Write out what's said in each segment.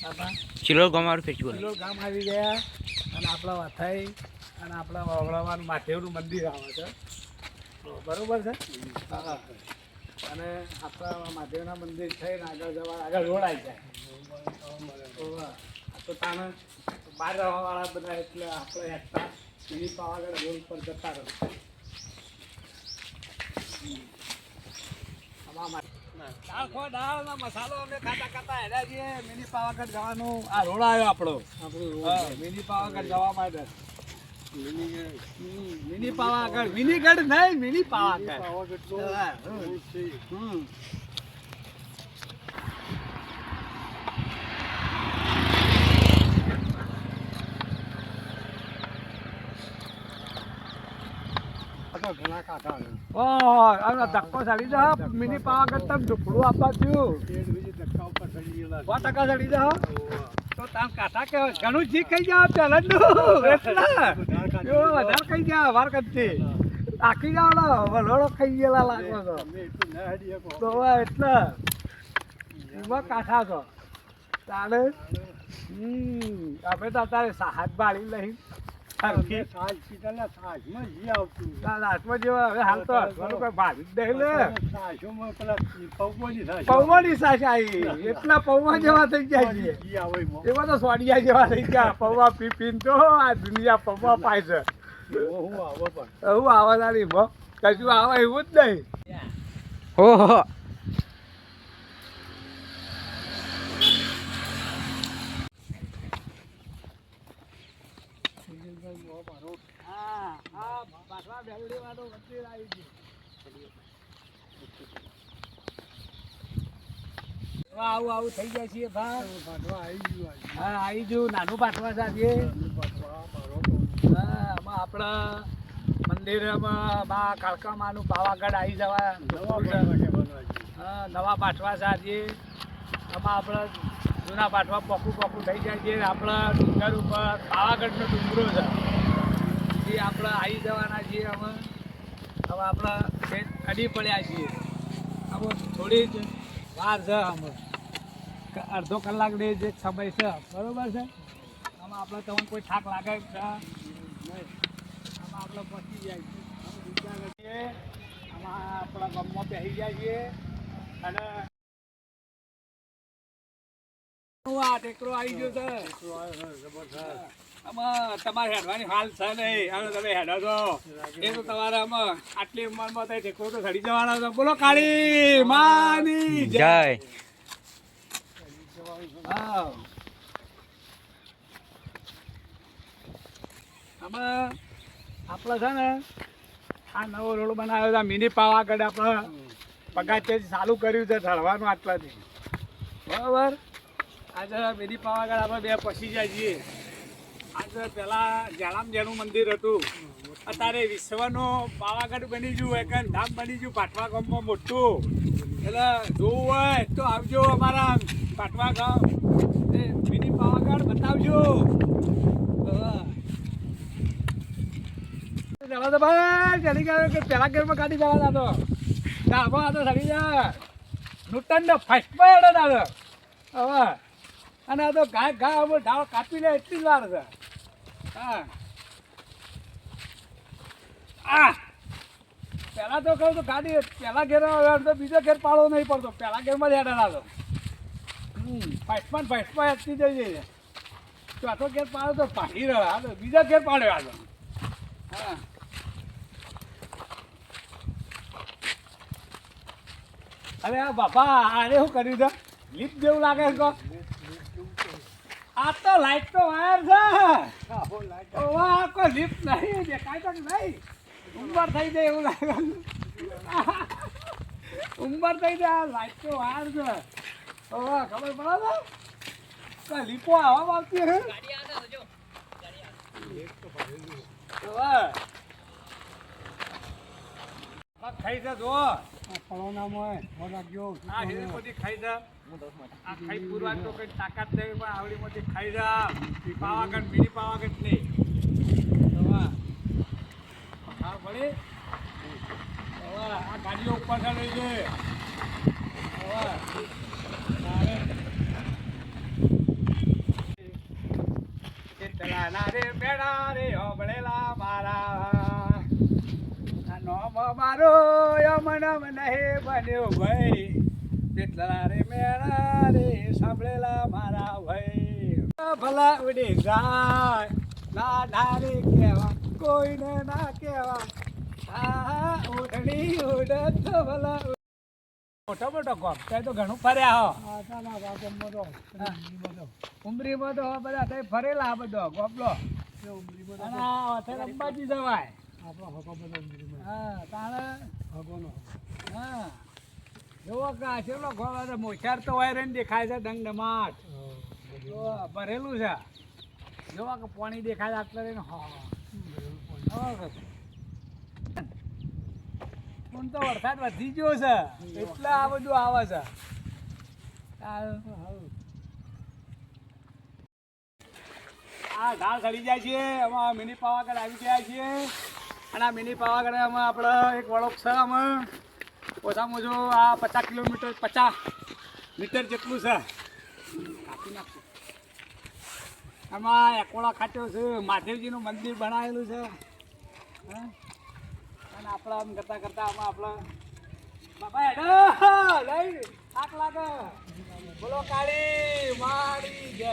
આપણા ચિલોર ગામવાળું ફેસ્ટિવલ ચિલોર ગામ આવી ગયા અને આપણા વાથાઈ અને આપણા વાવડાવાનું માથેવનું મંદિર આવે છે. બરોબર છે? હા. અને આપણા મહાદેવના મંદિર થઈને આગળ જવા આગળ રોડ આવી જાય. તો તાને બહાર રહેવાવાળા બધા એટલે આપણે એકતા એની પાવાગઢ રોડ પર જતા રહો. દાળ ખો દાળ ને મસાલો અમે ખાતા ખાતા હેડ્યા છીએ. મિની પાવાગઢ જવાનું. આ રોડ આવ્યો આપણો. મિની પાવાગઢ જવા માટે. મિની પાવાગઢ. મિનીગઢ નહીં મિની પાવાગઢ. હા, હમ. ઓહ, અને ધક્કો ચડી જા મિની પાવાગઢ તમે ઢુકડું આપવા થયું. સો ટકા ચડી જા તો તામ કાઠા કે ઘણું જી ખાઈ જાવ પેલા એટલે. એવો વધારે ખાઈ જાવ વાર કરતી ને તારે? હમ બાળી લઈ. હરખી જેવા હવે હાલ તો હસવાનું કોઈ ભાવી જ નહીં લે. પૌવાની સાસ આવી. એટલા પૌવા જેવા થઈ ગયા છે એમાં. તો સોડિયા જેવા થઈ ગયા. પૌવા પી પીન તો આ દુનિયા પૌવા પાય છે. એવું આવવાના નહીં ભો કશું આવે એવું જ નહીં. હા હા પાછવા બેલડી વાળું મંદિર આવી ગયું હવે આવું આવું થઈ જાય છે ભાઈ હા આવી ગયું નાનું પાછવા સાથે આમાં આપણા મંદિરમાં બા કાળકામાનું પાવાગઢ આવી જવા હા નવા પાઠવા સાથે આમાં આપણે જૂના પાઠવા પોખું પોખું થઈ જાય છે. આપણા ડુંગર ઉપર પાવાગઢનો ડુંગરો છે. એ આપણે આવી જવાના છીએ અમે. હવે આપણે અડી પડ્યા છીએ. હવે થોડી જ વાર છે અમે. ક- કલાક કલાકની જે સમય છે. બરોબર છે? આમાં આપણે તમને કોઈ થાક લાગે આમાં આપણે પહોંચી જાય છીએ અને આવી ગયો છે. આમાં તમારે હેડવાની હાલ છે નહીં. હવે તમે હેડો છો. એ તો તમારે આમાં આટલી ઉંમરમાં તો ટેકરો તો સડી જવાનો છે. બોલો, કાળી માની જય. હા આમાં આપણે છે ને આ નવો રોડ બનાવ્યો છે મિની પાવાગઢ આપણે પગાચે ચાલુ કર્યું છે, ઢળવાનું આટલાથી. બરાબર? આજે મિની પાવાગઢ આપણે બે પછી જાય છીએ. આજે પહેલાં જલામ જેનું મંદિર હતું. અત્યારે વિશ્વનું પાવાગઢ બની ગયું એક ધામ બની ગયું, પાટવા ગામમાં મોટું. એટલે જોવું હોય તો આવજો અમારા પાટવા ગામ. મિની પાવાગઢ બતાવજો. જવા દો ભાઈ, ચડી ગયો કે પેલા ઘરમાં કાઢી જવા દાદો ડાબો આ તો ચડી જા નૂતન નો ફર્સ્ટ એડો દાદો હવે. અને આ તો ઘા ઘા હવે કાપી લે એટલી જ વાર છે. હા. આ! પેલા તો કહું તો ગાડી પેલા ઘેર તો બીજો ઘેર પાડો નહીં પડતો. પેલા ઘેરમાં જ હેડા લાગો હમ ફાઇટમાં ફાઇટમાં એટલી જઈ જઈએ. ચોથો ઘેર પાડો તો પાડી રહ્યા. હાલો બીજા ઘેર પાડ્યો હાલો હા. અરે આ બાપા આરે શું કર્યું છે? લીપ જેવું લાગે છે આ તો લાઈટ તો વાયર છે. ઓવા આ કોઈ લીપ નહીં દેખાય તો નહીં. ઉંમર થઈ જાય એવું લાગે. ઉંમર થઈ જાય લાઈટ તો વાયર છે. ખબર પડે લીપો આવા આવતી હે? ઓવા આ ખાઈ છે રાખજો આ હેરી બધી ખાઈ જા. આ ખાઈ પૂરવા તો કઈ તાકાત નહીં પણ આવડી મોટી ખાઈ જા. પાવાગઢ મિની પાવાગઢ નહીં. હા આ ગાડીઓ ઉપર ચડી છે દવા તારે નાના રે મેળા રે હોબળેલા મારા. યમનમ નહીં બન્યો ભાઈ. જેટલા રે મેળા રે સાંભળેલા મારા ભાઈ. ભલા ઉડી જાય. ના ના રે કહેવા કોઈને ના કહેવા. આ ઉડણી ઉડત ભલા મોટો મોટો ગોમ તે તો ઘણું ફર્યા હો. ઉમરીમાં તો. બધા તઈ ફરેલા આ બધો ગોપલો અંબાજી જવાય. હા તાણે હા. જોવો કે છેલ્લો ગોળો મોચાર તો વાયરન દેખાય છે ડંગડમાટ જો ભરેલું છે. જોવા કે પાણી દેખાય છે આટલે રહીને. હા. પણ તો વરસાદ વધી ગયો છે. એટલે આ બધું આવે છે. આ ઢાળ ચડી જાય છે. એમાં મિની પાવાગઢ આવી ગયા છીએ. અને આ મિની પાવાગઢમાં આપણે એક વળોક છે અમે ઓછામાં ઓછું આ પચાસ કિલોમીટર, પચાસ મીટર જેટલું છે. કાપી નાખશું. આમાં એકોળા ખાટ્યો છે. મહાદેવજીનું મંદિર બનાવેલું છે. અને આપણે આમ કરતા કરતા આમાં આપણે બાપા હેડો લઈ આગ લાગે. બોલો કાળી મારી જય.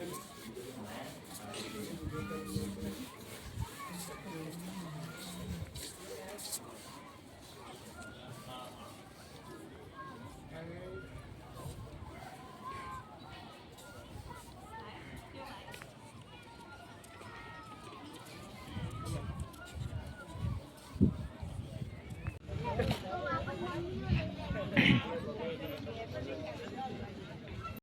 Thank you.